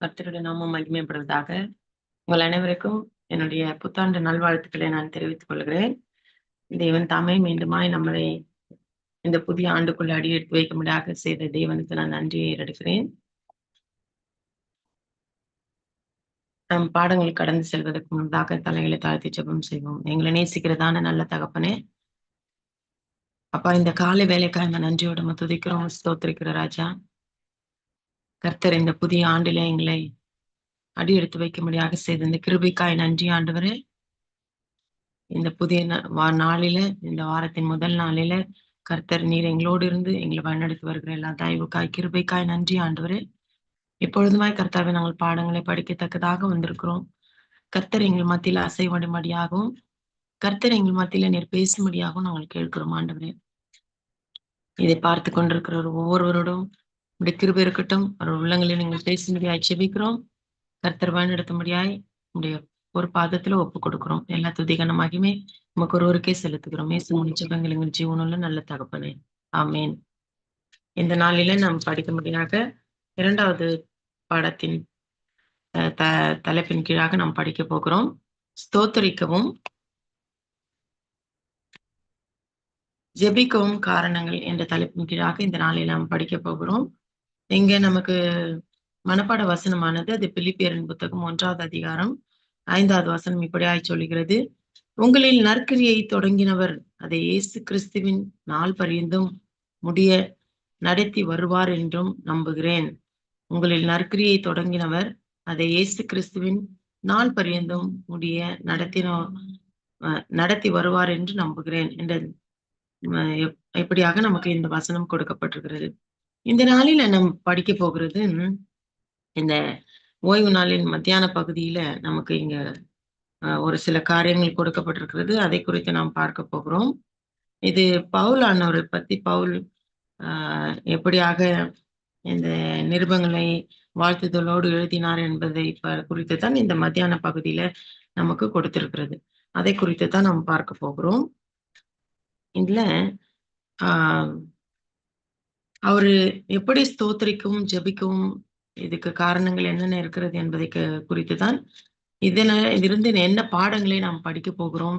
கர்த்தருடைய நாமம் மகிமைப்படுவதாக உங்கள் அனைவருக்கும் என்னுடைய புத்தாண்டு நல்வாழ்த்துக்களை நான் தெரிவித்துக் கொள்கிறேன். தேவன் தாமே மீண்டுமாய் நம்மளை இந்த புதிய ஆண்டுக்குள் அடி எடுத்து வைக்க முடியாத செய்த தேவனுக்கு நான் நன்றியை எடுக்கிறேன். நம் பாடங்கள் கடந்து செல்வதற்கு முன்பாக தலைகளை தாழ்த்தி ஜெபம் செய்வோம். எங்களை நேசிக்கிறதான நல்ல தகப்பனே அப்பா இந்த காலை வேலைக்காக நன்றியோட நம்ம துதிக்கிறோம் ஸ்தோத்திரிக்கிற ராஜா. கர்த்தர் இந்த புதிய ஆண்டிலே எங்களை அடி எடுத்து வைக்க முடியாத செய்த இந்த கிருபிக்காய் நன்றி ஆண்டவரே. இந்த புதிய நாளில இந்த வாரத்தின் முதல் நாளில கர்த்தர் நீர் எங்களோடு இருந்து எங்களை வழிநடத்தி வருகிற எல்லா தயவுக்காய் கிருபைக்காய் நன்றி ஆண்டவரே. இப்பொழுதுமாய் கர்த்தாவை நாங்கள் பாடங்களை படிக்கத்தக்கதாக வந்திருக்கிறோம். கர்த்தர் எங்கள் மத்தியில அசைவடும்படியாகவும் கர்த்தர் எங்கள் மத்தியில நீர் பேசும்படியாகவும் நாங்கள் கேட்கிறோம் ஆண்டவரே. இதை பார்த்து கொண்டிருக்கிற ஒவ்வொருவரோடும் உடைய கிருபை இருக்கட்டும் ஒரு உள்ளங்களில் நீங்கள் பேசும்படியாய் செபிக்கிறோம் கர்த்தர் வழிநடத்தும்படியாய் உடைய ஒரு பாதத்துல ஒப்பு கொடுக்கிறோம். எல்லா துதிகனமாகியுமே நமக்கு ஒருவருக்கே செலுத்துகிறோம். இயேசு முடிச்சவங்கள் எங்கள் ஜீவனுள்ள நல்ல தகப்பனே. ஆமேன். இந்த நாளில நாம் படிக்க முடியாக இரண்டாவது பாடத்தின் த தலைப்பின் கீழாக நாம் படிக்க போகிறோம். ஸ்தோத்தரிக்கவும். ஜெபிக்கவும் காரணங்கள் என்ற தலைப்பின் கீழாக இந்த நாளில் நாம் படிக்க போகிறோம். இங்க நமக்கு மனப்பாட வசனமானது அது பிலிப்பியரின் புத்தகம் ஒன்றாவது அதிகாரம் ஐந்தாவது வசனம் இப்படியாய் சொல்லுகிறது. உங்களில் நற்கிரியை தொடங்கினவர் அதை இயேசு கிறிஸ்துவின் நாள் பரியந்தும் முடிய நடத்தி வருவார் என்றும் நம்புகிறேன். உங்களில் நற்கிரியை தொடங்கினவர் அதை இயேசு கிறிஸ்துவின் நாள் பரியந்தும் முடிய நடத்தினோ நடத்தி வருவார் என்று நம்புகிறேன். என்ற எப்- இப்படியாக நமக்கு இந்த வசனம் கொடுக்கப்பட்டிருக்கிறது. இந்த நாளில நம் படிக்க போகிறது இந்த ஓய்வு நாளின் மத்தியான பகுதியில நமக்கு இங்க ஒரு சில காரியங்கள் கொடுக்கப்பட்டிருக்கிறது. அதை குறித்து நாம் பார்க்க போகிறோம். இது பவுல் ஆனவரை பத்தி பவுல் ஆஹ் எப்படியாக இந்த நிருபங்களை வாழ்த்துதலோடு எழுதினார் என்பதை குறித்து தான் இந்த மத்தியான பகுதியில நமக்கு கொடுத்திருக்கிறது. அதை குறித்து தான் நாம் பார்க்க போகிறோம். இதுல ஆஹ் அவரு எப்படி ஸ்தோத்திரிக்கவும் ஜபிக்கவும் இதுக்கு காரணங்கள் என்னென்ன இருக்கிறது என்பதை குறித்து தான் இதன இதிலிருந்து என்ன பாடங்களை நாம் படிக்க போகிறோம்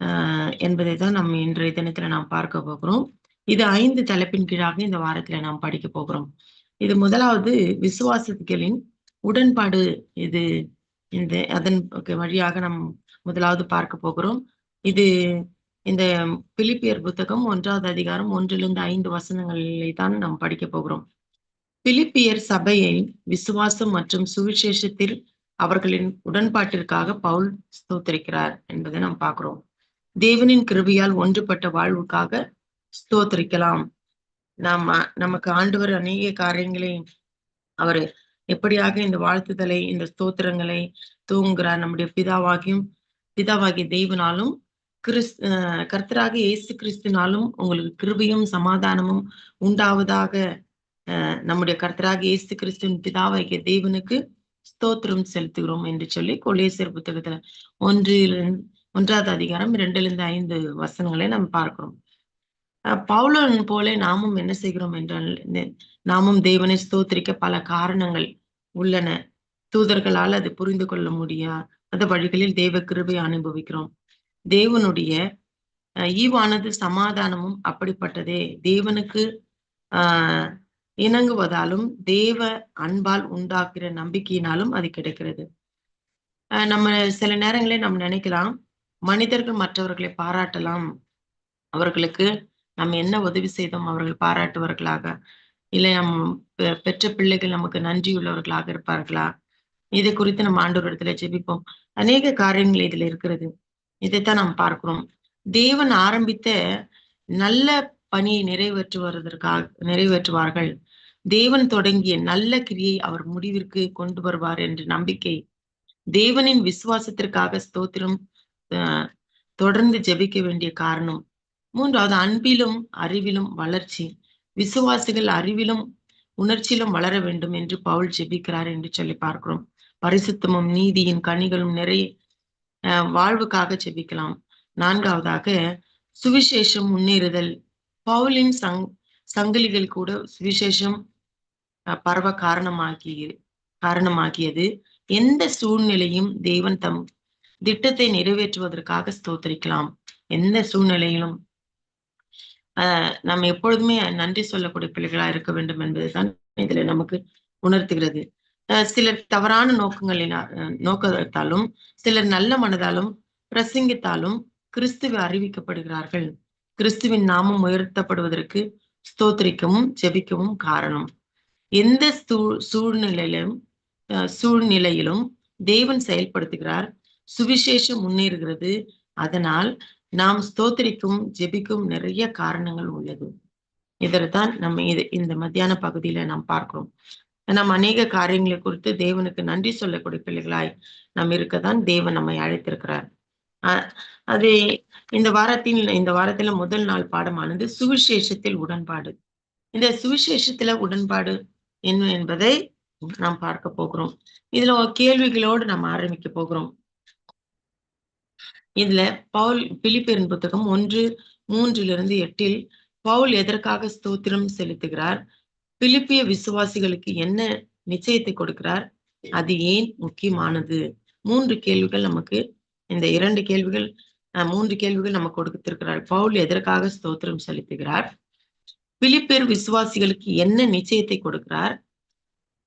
ஆஹ் என்பதை தான் நம்ம இன்றைய தினத்துல நாம் பார்க்க போகிறோம். இது ஐந்து தலைப்பின் கீழாக இந்த வாரத்துல நாம் படிக்க போகிறோம். இது முதலாவது விசுவாசத்துகளின் உடன்பாடு இது. இந்த அதன் வழியாக நாம் முதலாவது பார்க்க போகிறோம். இது இந்த பிலிப்பியர் புத்தகம் ஒன்றாவது அதிகாரம் ஒன்றிலிருந்து ஐந்து வசனங்களை தான் நாம் படிக்க போகிறோம். பிலிப்பியர் சபையை விசுவாசம் மற்றும் சுவிசேஷத்தில் அவர்களின் உடன்பாட்டிற்காக பவுல் ஸ்தோத்திரிக்கிறார் என்பதை நாம் பார்க்கிறோம். தேவனின் கிருபையால் ஒன்றுபட்ட வாழ்வுக்காக ஸ்தோத்திரிக்கலாம். நாம நமக்கு ஆண்டவர் அநேக காரியங்களை அவர் எப்படியாக இந்த வாழ்த்துதலை இந்த ஸ்தோத்திரங்களை தூங்குகிறார். நம்முடைய பிதாவாகியும் பிதாவாகிய தெய்வனாலும் கிறிஸ் அஹ் கர்த்தராக இயேசு கிறிஸ்துனாலும் உங்களுக்கு கிருபையும் சமாதானமும் உண்டாவதாக நம்முடைய கர்த்தராக இயேசு கிறிஸ்துவின் பிதாவாகிய தேவனுக்கு ஸ்தோத்திரம் செலுத்துகிறோம் என்று சொல்லி கொலேசியர் புத்தகத்துல ஒன்றிலிருந்து ஒன்றாவது அதிகாரம் இரண்டிலிருந்து ஐந்து வசனங்களை நாம் பார்க்கிறோம். பவுலன் போல நாமும் என்ன செய்கிறோம் என்றால் நாமும் தேவனை ஸ்தோத்திரிக்க பல காரணங்கள் உள்ளன. தூதர்களால் அது புரிந்து கொள்ள முடியா அந்த வழிகளில் தேவ கிருபை அனுபவிக்கிறோம். தேவனுடைய அஹ், ஈவானது சமாதானமும் அப்படிப்பட்டதே. தேவனுக்கு ஆஹ் இணங்குவதாலும் தேவ அன்பால் உண்டாக்குற நம்பிக்கையினாலும் அது கிடைக்கிறது. நம்ம சில நேரங்களில் நம்ம நினைக்கலாம் மனிதர்கள் மற்றவர்களை பாராட்டலாம். அவர்களுக்கு நம்ம என்ன உதவி செய்தோம் அவர்கள் பாராட்டுவார்களாக? இல்லை நம் பெ- பெற்ற பிள்ளைகள் நமக்கு நன்றியுள்ளவர்களாக இருப்பார்களா? இதை குறித்து நம்ம இடத்துல ஜெபிப்போம். அநேக காரியங்கள் இதுல இருக்கிறது. இதைத்தான் நாம் பார்க்கிறோம். தேவன் ஆரம்பித்த நல்ல பணியை நிறைவேற்றுவதற்காக நிறைவேற்றுவார்கள். தேவன் தொடங்கிய நல்ல கிரியை அவர் முடிவிற்கு கொண்டு வருவார் என்ற நம்பிக்கை. தேவனின் விசுவாசத்திற்காக ஸ்தோத்திரம் அஹ், தொடர்ந்து ஜெபிக்க வேண்டிய காரணம். மூன்றாவது அன்பிலும் அறிவிலும் வளர்ச்சி. விசுவாசிகள் அறிவிலும் உணர்ச்சியிலும் வளர வேண்டும் என்று பவுல் ஜெபிக்கிறார் என்று சொல்லி பார்க்கிறோம். பரிசுத்தமும் நீதியின் கனிகளும் நிறைய வாழ்வுக்காக ஜெபிக்கலாம் நான்காவதாக சுவிசேஷம் முன்னேறுதல். பவுலின் சங் சங்கிலிகள் கூட சுவிசேஷம் பரவ காரணமாகி காரணமாகியது. எந்த சூழ்நிலையும் தேவன் தம் திட்டத்தை நிறைவேற்றுவதற்காக ஸ்தோத்தரிக்கலாம். எந்த சூழ்நிலையிலும் ஆஹ் நம்ம எப்பொழுதுமே நன்றி சொல்லக்கூடிய பிள்ளைகளா இருக்க வேண்டும் என்பதுதான் இதுல நமக்கு உணர்த்துகிறது. சிலர் தவறான நோக்கங்களினால் நோக்கத்தாலும் சிலர் நல்ல மனதாலும் பிரசங்கித்தாலும் கிறிஸ்துவ அறிவிக்கப்படுகிறார்கள். கிறிஸ்துவின் நாமம் உயர்த்தப்படுவதற்கு ஸ்தோத்திரிக்கவும் ஜெபிக்கவும் காரணம். எந்த சூழ்நிலையிலும் சூழ்நிலையிலும் தேவன் செயல்படுத்துகிறார் சுவிசேஷம் முன்னேறுகிறது. அதனால் நாம் ஸ்தோத்திரிக்கும் ஜெபிக்கும் நிறைய காரணங்கள் உள்ளது. இதற்தான் நம்ம இது இந்த மத்தியான பகுதியில நாம் பார்க்கிறோம். நாம் அநேக காரியங்களை குறித்து தேவனுக்கு நன்றி சொல்லக்கூடிய பிள்ளைகளாய் நாம் இருக்கதான் தேவன் நம்மை அழைத்திருக்கிறார். அது இந்த வாரத்தின் இந்த வாரத்துல முதல் நாள் பாடமானது சுவிசேஷத்தில் உடன்பாடு. இந்த சுவிசேஷத்துல உடன்பாடு என்ன என்பதை நாம் பார்க்க போகிறோம். இதுல கேள்விகளோடு நாம் ஆரம்பிக்க போகிறோம். இதுல பவுல் பிலிப்பெரும் புத்தகம் ஒன்று மூன்றிலிருந்து எட்டில் பவுல் எதற்காக ஸ்தோத்திரம் செலுத்துகிறார்? பிலிப்பிய விசுவாசிகளுக்கு என்ன நிச்சயத்தை கொடுக்கிறார்? அது ஏன் முக்கியமானது? மூன்று கேள்விகள் நமக்கு இந்த இரண்டு கேள்விகள் மூன்று கேள்விகள் நமக்கு கொடுத்திருக்கிறார். பவுல் எதற்காக ஸ்தோத்திரம் செலுத்துகிறார்? பிலிப்பேர் விசுவாசிகளுக்கு என்ன நிச்சயத்தை கொடுக்கிறார்?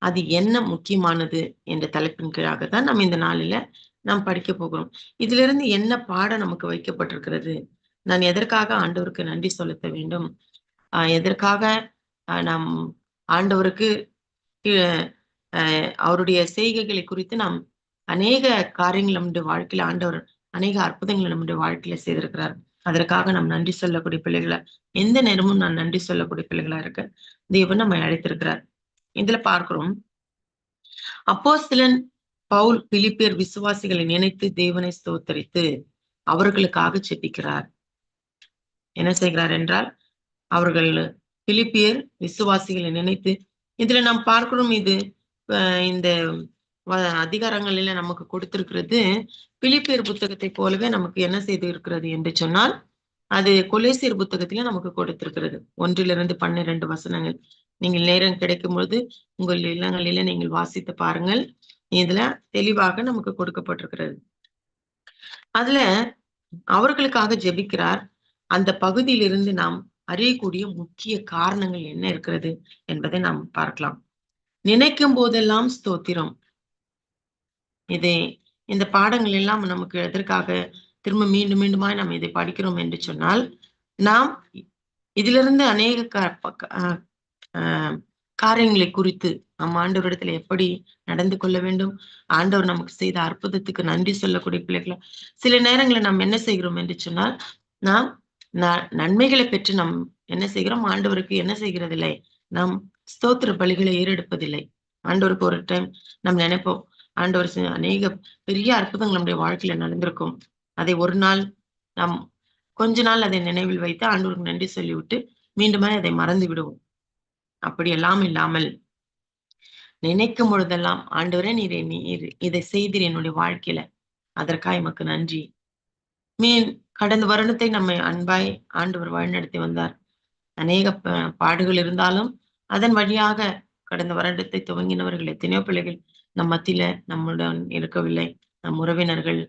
அது என்ன முக்கியமானது? என்ற தலைப்பின் கீழாக தான் நம்ம இந்த நாளில நாம் படிக்க போகிறோம். இதுல இருந்து என்ன பாடம் நமக்கு வைக்கப்பட்டிருக்கிறது? நான் எதற்காக ஆண்டவருக்கு நன்றி செலுத்த வேண்டும்? ஆஹ் எதற்காக நாம் ஆண்டவருக்கு அவருடைய செய்கைகளை குறித்து நாம் அநேக காரியங்கள் நம்முடைய வாழ்க்கையில ஆண்டவர் அநேக அற்புதங்களை நம்முடைய வாழ்க்கையில செய்திருக்கிறார். அதற்காக நாம் நன்றி சொல்லக்கூடிய பிள்ளைகளா எந்த நேரமும் நான் நன்றி சொல்லக்கூடிய பிள்ளைகளா இருக்க தேவன் நம்மை அழைத்திருக்கிறார். இதுல பார்க்கிறோம். அப்போ சிலன் பவுல் பிலிப்பியர் விசுவாசிகளை நினைத்து தேவனை ஸ்தோத்தரித்து அவர்களுக்காக செபிக்கிறார். என்ன செய்கிறார் என்றால் அவர்கள் பிலிப்பியர் விசுவாசிகளை நினைத்து இதுல நாம் பார்க்கிறோம் இது இந்த அதிகாரங்களில நமக்கு கொடுத்திருக்கிறது பிலிப்பியர் புத்தகத்தை போலவே நமக்கு என்ன செய்து இருக்கிறது என்று சொன்னால் அது கொலேசியர் புத்தகத்தில நமக்கு கொடுத்திருக்கிறது. ஒன்றிலிருந்து பன்னிரண்டு வசனங்கள். நீங்கள் நேரம் கிடைக்கும் பொழுது உங்கள் இல்லங்களில நீங்கள் வாசித்து பாருங்கள். இதுல தெளிவாக நமக்கு கொடுக்கப்பட்டிருக்கிறது. அதுல அவர்களுக்காக ஜெபிக்கிறார். அந்த பகுதியிலிருந்து நாம் அறியக்கூடிய முக்கிய காரணங்கள் என்ன இருக்கிறது என்பதை நாம் பார்க்கலாம். நினைக்கும் போதெல்லாம் ஸ்தோத்திரம். இதை இந்த பாடங்கள் எல்லாம் நமக்கு எதற்காக திரும்ப மீண்டும் மீண்டுமாய் நாம் இதை படிக்கிறோம் என்று சொன்னால் நாம் இதிலிருந்து அநேக காரியங்களை குறித்து நம் ஆண்டவரிடத்துல எப்படி நடந்து கொள்ள வேண்டும்? ஆண்டவர் நமக்கு செய்த அற்புதத்துக்கு நன்றி சொல்லக்கூடிய பிள்ளைகளை சில நேரங்களில் நாம் என்ன செய்கிறோம் என்று சொன்னால் நாம் நன்மைகளை பெற்று நாம் என்ன செய்கிறோம்? ஆண்டவருக்கு என்ன செய்கிறதில்லை? நாம் ஸ்தோத்திர பலிகளை ஏறெடுப்பதில்லை. ஆண்டவருக்கு ஒரு டைம் நாம் நினைப்போம் ஆண்டவர் அநேக பெரிய அற்புதங்கள் நம்முடைய வாழ்க்கையில நடந்திருக்கும். அதை ஒரு நாள் நாம் கொஞ்ச நாள் அதை நினைவில் வைத்து ஆண்டவருக்கு நன்றி சொல்லிவிட்டு மீண்டுமே அதை மறந்து விடுவோம். அப்படியெல்லாம் இல்லாமல் நினைக்கும் பொழுதெல்லாம் ஆண்டவரே நீர் நீர் இதை செய்தீர் என்னுடைய வாழ்க்கையில. அதற்காக எமக்கு நன்றி. மீன் கடந்த வருடத்தை நம்மை அன்பாய் ஆண்டவர் வழிநடத்தி வந்தார். அநேக பாடுகள் இருந்தாலும் அதன் வழியாக கடந்த வருடத்தை துவங்கினவர்கள் எத்தனையோ பிள்ளைகள் நம் மத்தியில நம்முடன் இருக்கவில்லை. நம் உறவினர்கள்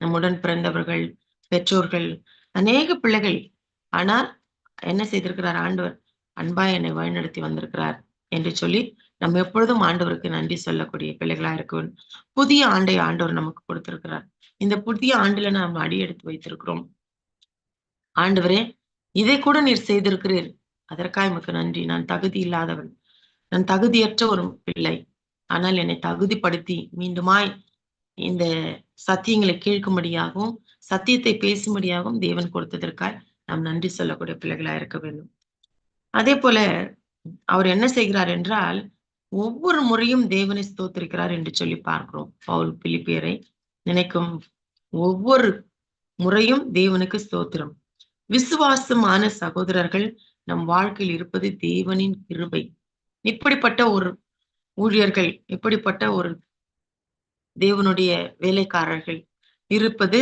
நம்முடன் பிறந்தவர்கள் பெற்றோர்கள் அநேக பிள்ளைகள். ஆனால் என்ன செய்திருக்கிறார் ஆண்டவர்? அன்பாய் என்னை வழிநடத்தி வந்திருக்கிறார் என்று சொல்லி நம்ம எப்பொழுதும் ஆண்டவருக்கு நன்றி சொல்லக்கூடிய பிள்ளைகளா இருக்கும் புதிய ஆண்டை ஆண்டவர் நமக்கு கொடுத்திருக்கிறார். இந்த புதிய ஆண்டுல நாம் அடி எடுத்து வைத்திருக்கிறோம். ஆண்டவரே இதை கூட நீர் செய்திருக்கிறீர். அதற்காக எமக்கு நன்றி. நான் தகுதி இல்லாதவன். நான் தகுதியற்ற ஒரு பிள்ளை. ஆனால் என்னை தகுதிப்படுத்தி மீண்டுமாய் இந்த சத்தியங்களை கேட்கும்படியாகவும் சத்தியத்தை பேசும்படியாகவும் தேவன் கொடுத்ததற்காய் நாம் நன்றி சொல்லக்கூடிய பிள்ளைகளா இருக்க வேண்டும். அதே போல அவர் என்ன செய்கிறார் என்றால் ஒவ்வொரு முறையும் தேவனை ஸ்தோத்திருக்கிறார் என்று சொல்லி பார்க்கிறோம். பவுல் பிலிப்பியரை நினைக்கும் ஒவ்வொரு முறையும் தேவனுக்கு ஸ்தோத்திரம். விசுவாசமான சகோதரர்கள் நம் வாழ்க்கையில் இருப்பது தேவனின் கிருபை. இப்படிப்பட்ட ஒரு ஊழியர்கள் இப்படிப்பட்ட ஒரு தேவனுடைய வேலைக்காரர்கள் இருப்பது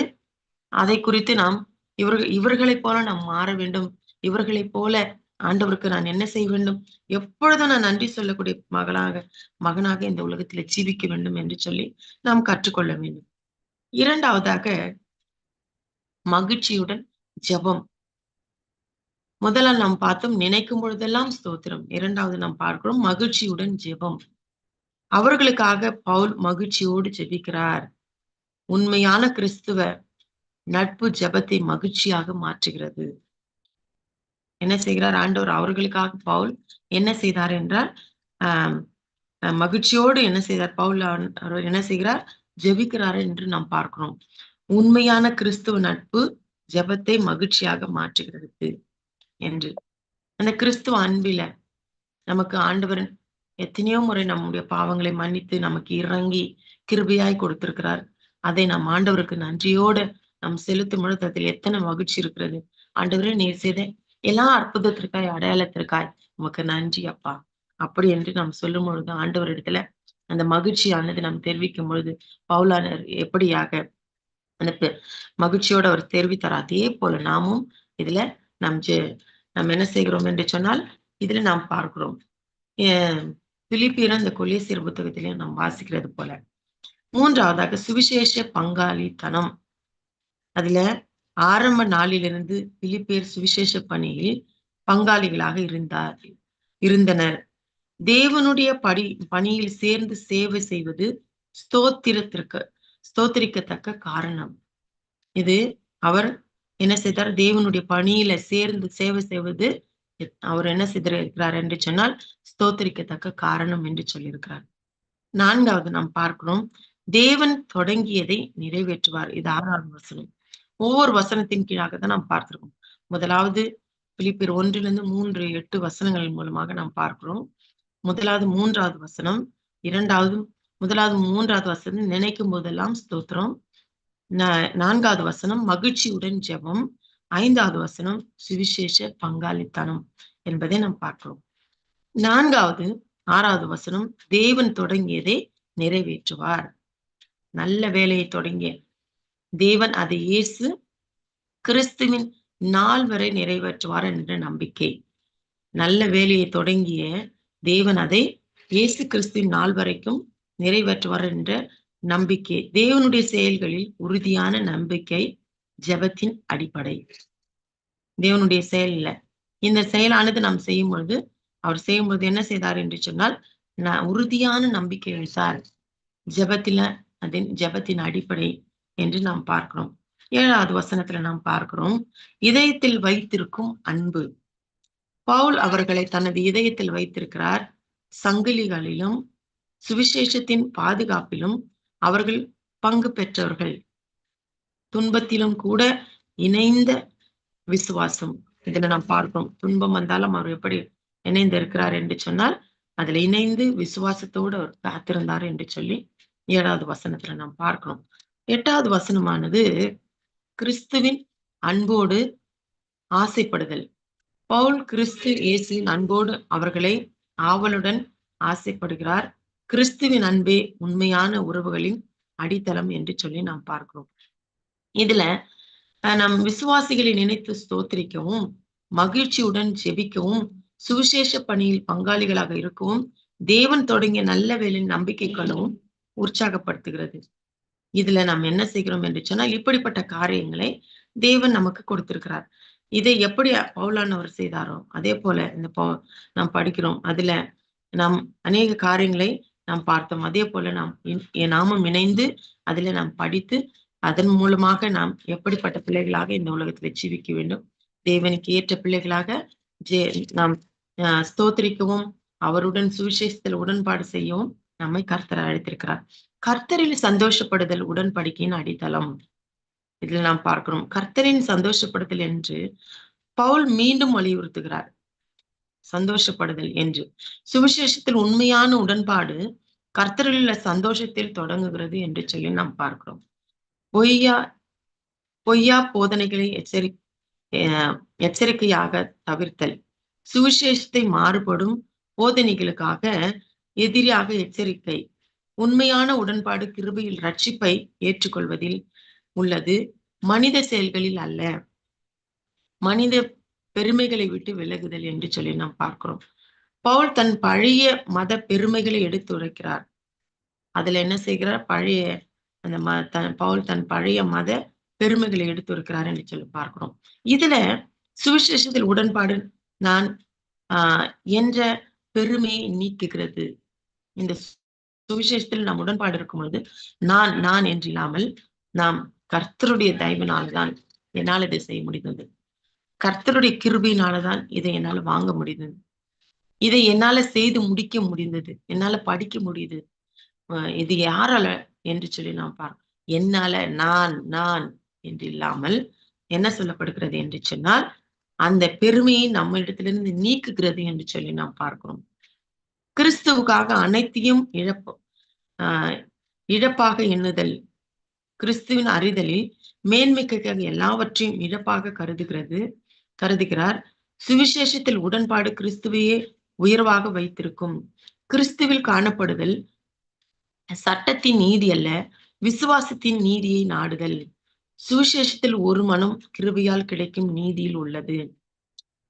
அதை குறித்து நாம் இவர்கள் இவர்களைப் போல நாம் மாற வேண்டும். இவர்களைப் போல ஆண்டவருக்கு நான் என்ன செய்ய வேண்டும்? எப்பொழுதும் நான் நன்றி சொல்லக்கூடிய மகளாக மகனாக இந்த உலகத்துல ஜீவிக்க வேண்டும் என்று சொல்லி நாம் கற்றுக்கொள்ள வேண்டும். இரண்டாவதாக மகிழ்ச்சியுடன் ஜெபம். முதல்ல நாம் பார்த்தோம் நினைக்கும் பொழுதெல்லாம் ஸ்தோத்திரம். இரண்டாவது நாம் பார்க்கிறோம் மகிழ்ச்சியுடன் ஜெபம். அவர்களுக்காக பவுல் மகிழ்ச்சியோடு ஜெபிக்கிறார். உண்மையான கிறிஸ்துவ நட்பு ஜெபத்தை மகிழ்ச்சியாக மாற்றுகிறது. என்ன செய்கிறார் ஆண்டவர்? அவர்களுக்காக பவுல் என்ன செய்தார் என்றால் ஆஹ் மகிழ்ச்சியோடு என்ன செய்தார்? பவுல் அவர் என்ன செய்கிறார்? ஜெபிக்கிறாரு என்று நாம் பார்க்கிறோம். உண்மையான கிறிஸ்துவ நட்பு ஜெபத்தை மகிழ்ச்சியாக மாற்றுகிறது என்று. அந்த கிறிஸ்துவ அன்பில நமக்கு ஆண்டவர் எத்தனையோ முறை நம்முடைய பாவங்களை மன்னித்து நமக்கு இறங்கி கிருபையாய் கொடுத்திருக்கிறார். அதை நாம் ஆண்டவருக்கு நன்றியோட நாம் செலுத்தும் பொழுது அதில் எத்தனை மகிழ்ச்சி இருக்கிறது. ஆண்டவரே நீர் செய்த எல்லா அற்புதத்திற்காய் அடையாளத்திற்காய் உமக்கு நன்றி அப்பா. அப்படி என்று நாம் சொல்லும் பொழுது ஆண்டவர் இடத்துல அந்த மகிழ்ச்சியானது நாம் தெரிவிக்கும் பொழுது பவுலானர் எப்படியாக அந்த மகிழ்ச்சியோட அவர் தெரிவித்தார் அதே போல நாமும் இதுல நம் நாம் என்ன செய்கிறோம் என்று சொன்னால் இதுல நாம் பார்க்கிறோம். பிலிப்பியர் அந்த கொல்லியசீர் புத்தகத்திலையும் நாம் வாசிக்கிறது போல. மூன்றாவதாக சுவிசேஷ பங்காளித்தனம். அதுல ஆரம்ப நாளிலிருந்து பிலிப்பியர் சுவிசேஷ பணியில் பங்காளிகளாக இருந்தார் இருந்தனர். தேவனுடைய படி பணியில் சேர்ந்து சேவை செய்வது ஸ்தோத்திரத்திற்கு ஸ்தோத்திரிக்கத்தக்க காரணம். இது அவர் என்ன செய்தார்? தேவனுடைய பணியில சேர்ந்து சேவை செய்வது அவர் என்ன செய்திருக்கிறார் என்று சொன்னால் ஸ்தோத்திரிக்கத்தக்க காரணம் என்று சொல்லியிருக்கிறார். நான்காவது நாம் பார்க்கிறோம் தேவன் தொடங்கியதை நிறைவேற்றுவார். இது ஆறாவது வசனம். ஒவ்வொரு வசனத்தின் கீழாக தான் நாம் பார்த்திருக்கோம். முதலாவது பிலிப்பிர் ஒன்றிலிருந்து மூன்று எட்டு வசனங்கள் மூலமாக நாம் பார்க்கிறோம். முதலாவது மூன்றாவது வசனம் இரண்டாவது முதலாவது மூன்றாவது வசனம் நினைக்கும் போதெல்லாம் ஸ்தோத்திரம். நான்காவது வசனம் மகிழ்ச்சியுடன் ஜெபம். ஐந்தாவது வசனம் சுவிசேஷ பங்காளித்தனம் என்பதை நாம் பார்க்கிறோம். நான்காவது ஆறாவது வசனம் தேவன் தொடங்கியதை நிறைவேற்றுவார். நல்ல வேலையை தொடங்கிய தேவன் அதை இயேசு கிறிஸ்துவின் நாள் வரை நிறைவேற்றுவார் என்ற நம்பிக்கை. நல்ல வேலையை தொடங்கிய தேவன் அதை இயேசு கிறிஸ்துவின் நாள் வரைக்கும் நிறைவேற்றுவார் என்ற நம்பிக்கை. தேவனுடைய செயல்களில் உறுதியான நம்பிக்கை ஜபத்தின் அடிப்படை. தேவனுடைய செயல்ல இந்த செயலானது நாம் செய்யும் பொழுது அவர் செய்யும் பொழுது என்ன செய்தார் என்று சொன்னால் நான் உறுதியான நம்பிக்கை வைத்தார் ஜபத்தில அதன் ஜபத்தின் அடிப்படை என்று நாம் பார்க்கிறோம். ஏழாவது வசனத்துல நாம் பார்க்கிறோம் இதயத்தில் வைத்திருக்கும் அன்பு. பவுல் அவர்களை தனது இதயத்தில் வைத்திருக்கிறார். சங்கிலிகளிலும் சுவிசேஷத்தின் பாதுகாப்பிலும் அவர்கள் பங்கு பெற்றவர்கள். துன்பத்திலும் கூட இணைந்த விசுவாசம். இதுல நாம் பார்க்கிறோம் துன்பம் வந்தாலும் அவர் எப்படி இணைந்து இருக்கிறார் என்று சொன்னால் அதுல இணைந்து விசுவாசத்தோடு அவர் காத்திருந்தார் என்று சொல்லி ஏழாவது வசனத்துல நாம் பார்க்கிறோம். எட்டாவது வசனமானது கிறிஸ்துவின் அன்போடு ஆசைப்படுதல். பவுல் கிறிஸ்து இயேசுவின் அன்போடு அவர்களை ஆவலுடன் ஆசைப்படுகிறார். கிறிஸ்துவின் அன்பே உண்மையான உறவுகளின் அடித்தளம் என்று சொல்லி நாம் பார்க்கிறோம். இதுல நம் விசுவாசிகளை நினைத்து ஸ்தோத்திரிக்கவும் மகிழ்ச்சியுடன் ஜெபிக்கவும் சுவிசேஷ பணியில் பங்காளிகளாக இருக்கவும் தேவன் தொடங்கிய நல்ல வேலையின் நம்பிக்கை கொள்ளவும் உற்சாகப்படுத்துகிறது. இதுல நாம் என்ன செய்கிறோம் என்று சொன்னால் இப்படிப்பட்ட காரியங்களை தேவன் நமக்கு கொடுத்திருக்கிறார். இதை எப்படி பவுலானவர் செய்தாரோ அதே போல இந்த நாம் படிக்கிறோம். அதுல நாம் அநேக காரியங்களை நாம் பார்த்தோம். அதே போல நாம் நாமும் இணைந்து அதுல நாம் படித்து அதன் மூலமாக நாம் எப்படிப்பட்ட பிள்ளைகளாக இந்த உலகத்துல ஜீவிக்க வேண்டும். தேவனுக்கு ஏற்ற பிள்ளைகளாக ஜே நாம் ஸ்தோத்திரிக்கவும் அவருடன் சுவிசேஷத்தில் உடன்பாடு செய்யவும் நம்மை கர்த்தர் அழைத்திருக்கிறார். கர்த்தரில் சந்தோஷப்படுதல் உடன்படிக்கையின் அடித்தளம். இதில் நாம் பார்க்கிறோம். கர்த்தரின் சந்தோஷப்படுதல் என்று பவுல் மீண்டும் வலியுறுத்துகிறார். சந்தோஷப்படுதல் என்று. சுவிசேஷத்தில் உண்மையான உடன்பாடு கர்த்தரில் உள்ள சந்தோஷத்தில் தொடங்குகிறது என்று சொல்லி நாம் பார்க்கிறோம். பொய்யா பொய்யா போதனைகளை எச்சரி எச்சரிக்கையாக தவிர்த்தல். சுவிசேஷத்தை மாறுபடும் போதனைகளுக்காக எதிரியாக எச்சரிக்கை. உண்மையான உடன்பாடு கிருபையில் ரட்சிப்பை ஏற்றுக்கொள்வதில் உள்ளது. மனித செயல்களில் அல்ல. மனித பெருமைகளை விட்டு விலகுதல் என்று சொல்லி நாம் பார்க்கிறோம். பவுல் தன் பழைய மத பெருமைகளை எடுத்து உரைக்கிறார். அதுல என்ன செய்கிறார்? பழைய அந்த ம தன் பவுல் தன் பழைய மத பெருமைகளை எடுத்து இருக்கிறார் என்று சொல்லி பார்க்கிறோம். இதுல சுவிசேஷத்தில் உடன்பாடு நான் ஆஹ் என்ற பெருமையை நீக்குகிறது. இந்த சுவிசேஷத்தில் நாம் உடன்பாடு இருக்கும் பொழுது நான் நான் என்று இல்லாமல் நாம் கர்த்தருடைய தயவினால்தான் என்னால் இதை செய்ய முடிந்தது. கர்த்தருடைய கிருபியினாலதான் இதை என்னால வாங்க முடிந்தது. இதை என்னால செய்து முடிக்க முடிந்தது. என்னால படிக்க முடியுது. இது யாரால என்று சொல்லி நாம் பார்க்க என்னால நான் நான் என்று இல்லாமல் என்ன சொல்லப்படுகிறது என்று சொன்னால் அந்த பெருமையை நம்ம இடத்திலிருந்து நீக்குகிறது என்று சொல்லி நாம் பார்க்கிறோம். கிறிஸ்துவுக்காக அனைத்தையும் இழப்பு ஆஹ் இழப்பாக எண்ணுதல் கிறிஸ்துவின் அறிதலில் மேன்மைக்காக எல்லாவற்றையும் இழப்பாக கருதுகிறது. கருதுகிறார். சுவிசேஷத்தில் உடன்பாடு கிறிஸ்துவையே உயர்வாக வைத்திருக்கும். கிறிஸ்துவில் காணப்படுதல் சட்டத்தின் நீதி அல்ல விசுவாசத்தின் நீதியை நாடுதல். சுவிசேஷத்தில் ஒரு மனம் கிருபையால் கிடைக்கும் நீதியில் உள்ளது.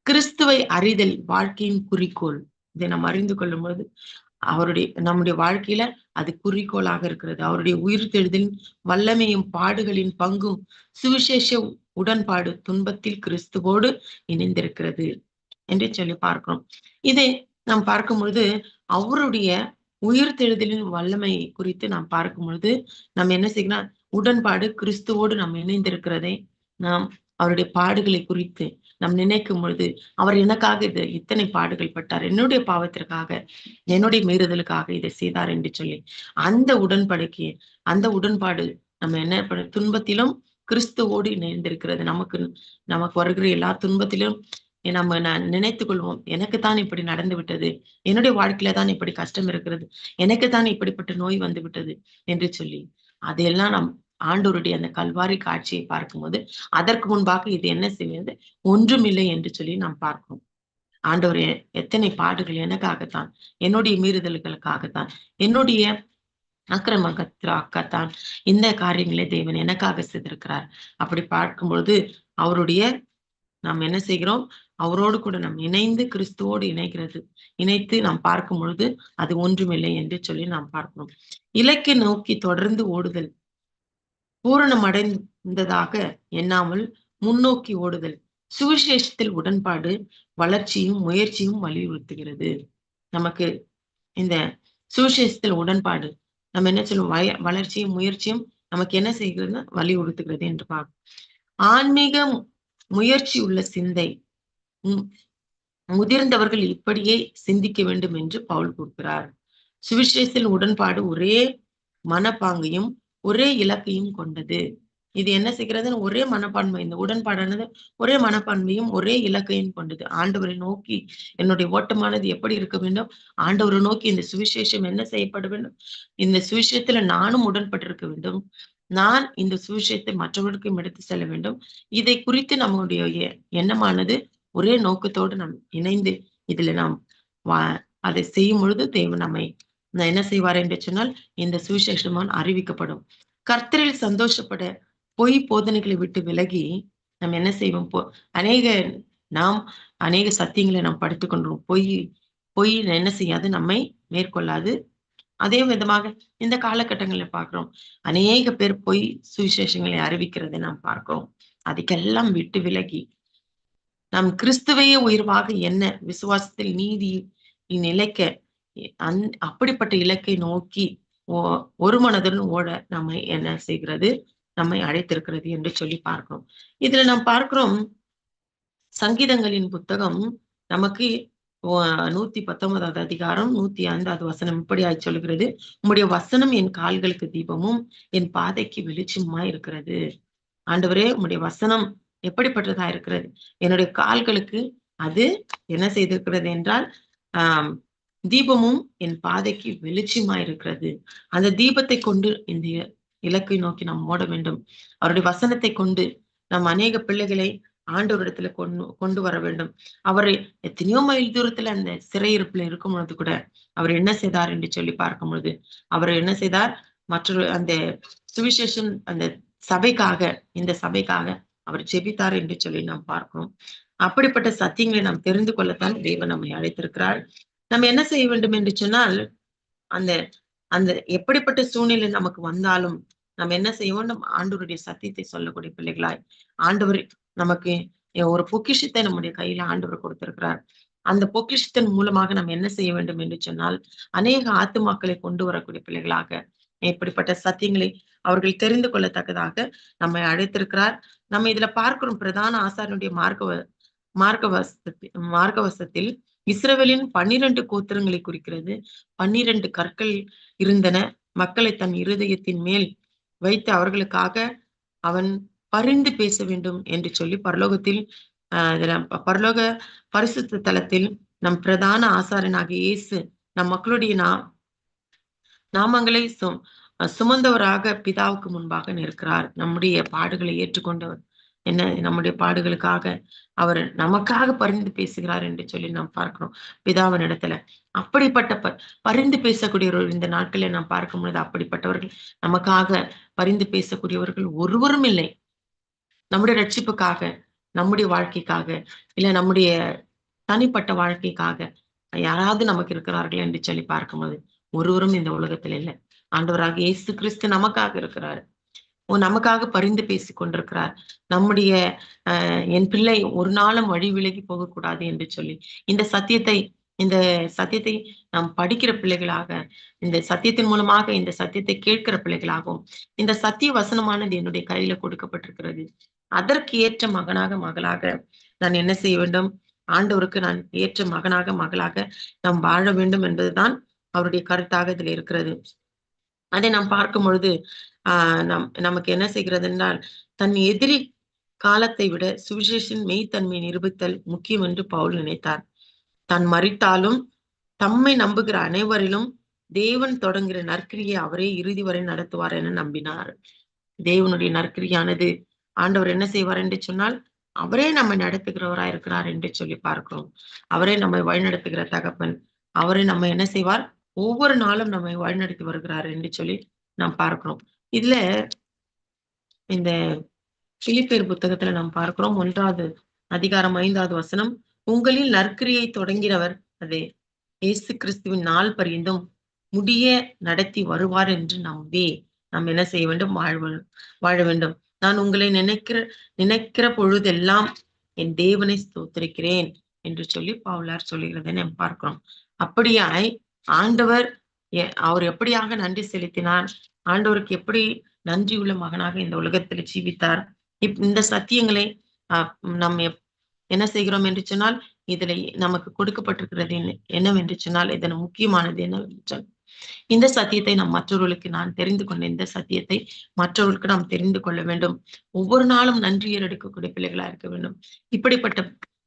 கிறிஸ்துவை அறிதல் வாழ்க்கையின் குறிக்கோள். இதை நாம் அறிந்து கொள்ளும் பொழுது அவருடைய நம்முடைய வாழ்க்கையில அது குறிக்கோளாக இருக்கிறது. அவருடைய உயிர் தெழுதலின் வல்லமையும் பாடுகளின் பங்கும் சுவிசேஷ உடன்பாடு துன்பத்தில் கிறிஸ்துவோடு இணைந்திருக்கிறது என்று சொல்லி பார்க்கிறோம். இதை நாம் பார்க்கும் பொழுது அவருடைய உயிர் தெழுதலின் வல்லமை குறித்து நாம் பார்க்கும் பொழுது நம்ம என்ன செய்யணும் உடன்பாடு கிறிஸ்துவோடு நாம் இணைந்திருக்கிறதை நாம் அவருடைய பாடுகளை குறித்து நாம் நினைக்கும் பொழுது அவர் எனக்காக இது இத்தனை பாடுகள் பட்டார். என்னுடைய பாவத்திற்காக என்னுடைய மீறுதலுக்காக இதை செய்தார் என்று சொல்லி அந்த உடன்படிக்கை அந்த உடன்பாடு நம்ம என்ன பண்ண துன்பத்திலும் கிறிஸ்துவோடு இணைந்திருக்கிறது. நமக்கு நமக்கு வருகிற எல்லா துன்பத்திலும் நம்ம நான் நினைத்துக் கொள்வோம். எனக்கு தான் இப்படி நடந்து விட்டது. என்னுடைய வாழ்க்கையில தான் இப்படி கஷ்டம் இருக்கிறது. எனக்கு தான் இப்படிப்பட்ட நோய் வந்து விட்டது என்று சொல்லி அதையெல்லாம் நம் ஆண்டோருடைய அந்த கல்வாரி காட்சியை பார்க்கும்போது அதற்கு முன்பாக இது என்ன செய்வது ஒன்றுமில்லை என்று சொல்லி நாம் பார்க்கிறோம். ஆண்டவர் எத்தனை பாடுகள் எனக்காகத்தான் என்னுடைய மீறுதல்களுக்காகத்தான் என்னுடைய அக்கிரமத்திற்காகத்தான் இந்த காரியங்களை தேவன் எனக்காக செய்திருக்கிறார். அப்படி பார்க்கும்பொழுது அவருடைய நாம் என்ன செய்கிறோம்? அவரோடு கூட நாம் இணைந்து கிறிஸ்துவோடு இணைகிறது. இணைத்து நாம் பார்க்கும் பொழுது அது ஒன்றுமில்லை என்று சொல்லி நாம் பார்க்கிறோம். இலக்கை நோக்கி தொடர்ந்து ஓடுதல் பூரணம் அடைந்ததாக எண்ணாமல் முன்னோக்கி ஓடுதல். சுவிசேஷத்தில் உடன்பாடு வளர்ச்சியும் முயற்சியும் வலியுறுத்துகிறது. நமக்கு இந்த சுவிசேஷத்தில் உடன்பாடு நம்ம என்ன சொல்லுவோம்? வய வளர்ச்சியும் முயற்சியும் நமக்கு என்ன செய்கிறதுன்னா வலியுறுத்துகிறது என்று பார்க்கும் ஆன்மீக முயற்சி உள்ள சிந்தை முதிர்ந்தவர்கள் இப்படியே சிந்திக்க வேண்டும் என்று பவுல் கூறுகிறார். சுவிசேஷத்தில் உடன்பாடு ஒரே மனப்பாங்கையும் ஒரே இலக்கையும் கொண்டது. இது என்ன செய்கிறதுன்னு ஒரே மனப்பான்மை இந்த உடன்பாடானது ஒரே மனப்பான்மையும் ஒரே இலக்கையும் கொண்டது. ஆண்டவரை நோக்கி என்னுடைய ஓட்டமானது எப்படி இருக்க வேண்டும்? ஆண்டவரை நோக்கி இந்த சுவிசேஷம் என்ன செய்யப்பட வேண்டும்? இந்த சுவிசேஷத்துல நானும் உடன்பட்டிருக்க வேண்டும். நான் இந்த சுவிசேஷத்தை மற்றவர்களுக்கும் எடுத்து செல்ல வேண்டும். இதை குறித்து நம்முடைய எண்ணமானது ஒரே நோக்கத்தோடு நாம் இணைந்து இதுல நாம் வா அதை செய்யும் பொழுது தேவன் நம்மை என்ன செய்வார் என்று சொன்னால் இந்த சுவிசேஷமான் அறிவிக்கப்படும். கர்த்தரில் சந்தோஷப்பட பொய் போதனைகளை விட்டு விலகி நம்ம என்ன செய்வோம்? போ அநேக நாம் அநேக சத்தியங்களை நாம் படித்துக் கொண்டோம் பொய் பொய் என்ன செய்யாது? நம்மை மேற்கொள்ளாது. அதே விதமாக இந்த காலகட்டங்களில் பார்க்கிறோம். அநேக பேர் பொய் சுவிசேஷங்களை அறிவிக்கிறதை நாம் பார்க்கிறோம். அதுக்கெல்லாம் விட்டு விலகி நாம் கிறிஸ்துவையே உயர்வாக என்ன? விசுவாசத்தில் நீதி நிலைக்க அந் அப்படிப்பட்ட இலக்கை நோக்கி ஒரு மனதுடன் ஓட நம்மை என்ன செய்கிறது? நம்மை அழைத்திருக்கிறது என்று சொல்லி பார்க்கிறோம். இதுல நாம் பார்க்கிறோம் சங்கீதங்களின் புத்தகம் நமக்கு நூத்தி பத்தொன்பதாவது அதிகாரம் நூத்தி ஐந்தாவது வசனம் இப்படியாய் சொல்கிறது. உங்களுடைய வசனம் என் கால்களுக்கு தீபமும் என் பாதைக்கு வெளிச்சமா இருக்கிறது. ஆண்டவரே உங்களுடைய வசனம் எப்படிப்பட்டதா இருக்கிறது? என்னுடைய கால்களுக்கு அது என்ன செய்திருக்கிறது என்றால் ஆஹ் தீபமும் என் பாதைக்கு வெளிச்சமா இருக்கிறது அந்த தீபத்தை கொண்டு இந்த இலக்கை நோக்கி நாம் ஓட வேண்டும். அவருடைய வசனத்தை கொண்டு நம் அநேக பிள்ளைகளை ஆண்டவரிடத்துல கொண்டு கொண்டு வர வேண்டும். அவர் எத்தனையோ மைல் தூரத்துல அந்த சிறையிருப்புல இருக்கும் பொழுது கூட அவர் என்ன செய்தார் என்று சொல்லி பார்க்கும் பொழுது அவர் என்ன செய்தார்? மற்றொரு அந்த சுவிசேஷன் அந்த சபைக்காக இந்த சபைக்காக அவர் ஜெபித்தார் என்று சொல்லி நாம் பார்க்கிறோம். அப்படிப்பட்ட சத்தியங்களை நாம் தெரிந்து கொள்ளத்தான் தேவன் நம்மை அழைத்திருக்கிறார். நம்ம என்ன செய்ய வேண்டும் என்று சொன்னால் அந்த அந்த எப்படிப்பட்ட சூழ்நிலை நமக்கு வந்தாலும் நம்ம என்ன செய்வோம்? நம்ம ஆண்டவருடைய சத்தியத்தை சொல்லக்கூடிய பிள்ளைகளாய் ஆண்டவர் நமக்கு ஒரு பொக்கிஷத்தை நம்முடைய கையில ஆண்டவர் கொடுத்திருக்கிறார். அந்த பொக்கிஷத்தின் மூலமாக நம்ம என்ன செய்ய வேண்டும் என்று சொன்னால் அநேக ஆத்துமாக்களை கொண்டு வரக்கூடிய பிள்ளைகளாக இப்படிப்பட்ட சத்தியங்களை அவர்கள் தெரிந்து கொள்ளத்தக்கதாக நம்மை அழைத்திருக்கிறார். நம்ம இதுல பார்க்கிறோம் பிரதான ஆசாரனுடைய மார்க்க மார்க்கவசத்தில் மார்க்கவசத்தில் இஸ்ரவேலின் பன்னிரண்டு கோத்திரங்களை குறிக்கிறது. பன்னிரண்டு கற்கள் இருந்தன. மக்களை தன் இருதயத்தின் மேல் வைத்து அவர்களுக்காக அவன் பரிந்து பேச வேண்டும் என்று சொல்லி பரலோகத்தில் பரலோக பரிசுத்த தலத்தில் நம் பிரதான ஆசாரனாக இயேசு நம் மக்களுடைய நா நாமங்களை சு சுமந்தவராக பிதாவுக்கு முன்பாக நிற்கிறார். நம்முடைய பாடுகளை ஏற்றுக்கொண்டவர். என்ன நம்முடைய பாடுகளுக்காக அவர் நமக்காக பரிந்து பேசுகிறார் என்று சொல்லி நாம் பார்க்கிறோம். பிதாவின் இடத்துல அப்படிப்பட்ட ப பரிந்து பேசக்கூடியவர்கள் இந்த நாட்களில் நாம் பார்க்கும் பொழுது அப்படிப்பட்டவர்கள் நமக்காக பரிந்து பேசக்கூடியவர்கள் ஒருவரும் இல்லை. நம்முடைய ரட்சிப்புக்காக நம்முடைய வாழ்க்கைக்காக இல்ல நம்முடைய தனிப்பட்ட வாழ்க்கைக்காக யாராவது நமக்கு இருக்கிறார்கள் என்று சொல்லி பார்க்கும்போது ஒருவரும் இந்த உலகத்தில் இல்லை. ஆண்டவராக இயேசு கிறிஸ்து நமக்காக இருக்கிறார். நமக்காக பரிந்து பேசி கொண்டிருக்கிறார். நம்முடைய அஹ் என் பிள்ளை ஒரு நாளும் வழி விலகி போகக்கூடாது என்று சொல்லி. இந்த சத்தியத்தை இந்த சத்தியத்தை நாம் படிக்கிற பிள்ளைகளாக இந்த சத்தியத்தின் மூலமாக இந்த சத்தியத்தை கேட்கிற பிள்ளைகளாகவும் இந்த சத்திய வசனமானது என்னுடைய கையில கொடுக்கப்பட்டிருக்கிறது. அதற்கு ஏற்ற மகனாக மகளாக நான் என்ன செய்ய வேண்டும்? ஆண்டவருக்கு நான் ஏற்ற மகனாக மகளாக நாம் வாழ வேண்டும் என்பதுதான் அவருடைய கருத்தாக இதில் இருக்கிறது. அதை நாம் பார்க்கும் பொழுது ஆஹ் நம் நமக்கு என்ன செய்கிறது என்றால் தன் எதிரி காலத்தை விட சுவிசேஷின் மெய்த்தன்மை நிரூபித்தல் முக்கியம் என்று பவுல் நினைத்தார். தான் மறித்தாலும் தம்மை நம்புகிற அனைவரிலும் தேவன் தொடங்குகிற நற்கிரியை அவரே இறுதி வரை நடத்துவார் என நம்பினார். தேவனுடைய நற்கிரியானது ஆண்டவர் என்ன செய்வார் என்று சொன்னால் அவரே நம்மை நடத்துகிறவரா இருக்கிறார் என்று சொல்லி பார்க்கிறோம். அவரே நம்மை வழிநடத்துகிற தகப்பன். அவரே நம்ம என்ன செய்வார்? ஒவ்வொரு நாளும் நம்மை வழிநடத்தி வருகிறார் என்று சொல்லி நாம் பார்க்கிறோம். இதுல இந்த பிலிப்பேர் புத்தகத்துல நாம் பார்க்கிறோம் ஒன்றாவது அதிகாரம் ஐந்தாவது வசனம் உங்களில் நற்கிரியை தொடங்கிறவர் அது இயேசு கிறிஸ்துவின் நாள் பரிந்தும் முடிய நடத்தி வருவார் என்று நம்பி நாம் என்ன செய்ய வேண்டும்? வாழ்வ வாழ வேண்டும். நான் உங்களை நினைக்கிற நினைக்கிற பொழுதெல்லாம் என் தேவனை ஸ்தோத்திருக்கிறேன் என்று சொல்லி பாவலார் சொல்லுகிறதை நாம் பார்க்கிறோம். அப்படியாய் ஆண்டவர் அவர் எப்படியாக நன்றி செலுத்தினார்? ஆண்டவருக்கு எப்படி நன்றி உள்ள மகனாக இந்த உலகத்தில் ஜீவித்தார்? இப் இந்த சத்தியங்களை நம்ம என்ன செய்கிறோம் என்று சொன்னால் இதுல நமக்கு கொடுக்கப்பட்டிருக்கிறது என்னவென்று சொன்னால் இதன் முக்கியமானது என்னவென்று சொன்னால் இந்த சத்தியத்தை நாம் மற்றவர்களுக்கு நான் தெரிந்து கொண்ட இந்த சத்தியத்தை மற்றவர்களுக்கு நாம் தெரிந்து கொள்ள வேண்டும். ஒவ்வொரு நாளும் நன்றியர் எடுக்கக்கூடிய பிள்ளைகளா இருக்க வேண்டும். இப்படிப்பட்ட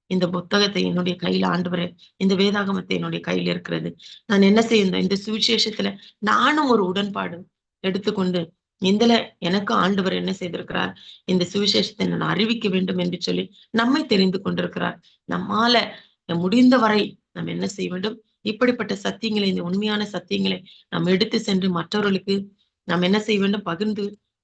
இந்த புத்தகத்தை என்னுடைய கையில ஆண்டு இந்த வேதாகமத்தை என்னுடைய கையில இருக்கிறது. நான் என்ன செய்யணும் இந்த சுவிசேஷத்துல நானும் ஒரு உடன்பாடு எடுத்துக்கொண்டு இந்தல எனக்கு ஆண்டவர் என்ன செய்திருக்கிறார்? இந்த சுவிசேஷத்தை நான் அறிவிக்க வேண்டும் என்று சொல்லி நம்மை தெரிந்து கொண்டிருக்கிறார். நம்மால முடிந்த வரை நாம் என்ன செய்ய வேண்டும்? இப்படிப்பட்ட சத்தியங்களை இந்த உண்மையான சத்தியங்களை நாம் எடுத்து சென்று மற்றவர்களுக்கு நாம் என்ன செய்ய வேண்டும்? பகிர்ந்து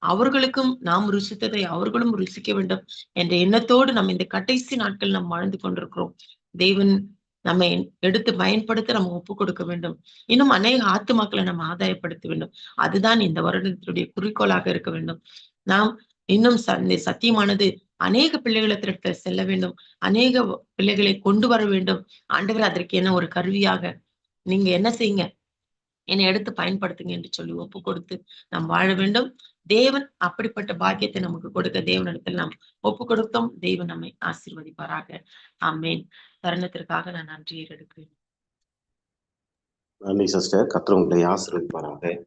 அவர்களுக்கும் நாம் ருசித்ததை அவர்களும் ருசிக்க வேண்டும் என்ற எண்ணத்தோடு நம்ம இந்த கடைசி நாட்கள் நாம் வாழ்ந்து கொண்டிருக்கிறோம். தேவன் நம்ம எடுத்து பயன்படுத்த நம்ம ஒப்பு கொடுக்க வேண்டும். இன்னும் அநேக ஆத்துமாக்களை நம்ம ஆதாயப்படுத்த வேண்டும். அதுதான் இந்த வருடத்தினுடைய குறிக்கோளாக இருக்க வேண்டும். நாம் இன்னும் இந்த சத்தியமானது அநேக பிள்ளைகளிடத்திற்கு செல்ல வேண்டும். அநேக பிள்ளைகளை கொண்டு வர வேண்டும். ஆண்டவர் அதற்கு என்ன ஒரு கருவியாக நீங்க என்ன செய்யுங்க? என்னை எடுத்து பயன்படுத்துங்க என்று சொல்லி ஒப்பு கொடுத்து நாம் வாழ வேண்டும். தேவன் அப்படிப்பட்ட பாக்கியத்தை நமக்கு கொடுக்க தேவனிடத்தில் நாம் ஒப்பு கொடுத்தோம். தேவன் நம்மை ஆசீர்வதிப்பாராக. ஆமேன். தருணத்திற்காக நான் நன்றி எடுக்கிறேன். நன்றி சிஸ்டர். கத்திர உங்களை ஆசீர்வதிப்பாராக.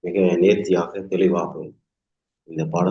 மிக நேர்த்தியாக தெளிவாக இந்த பாடத்தை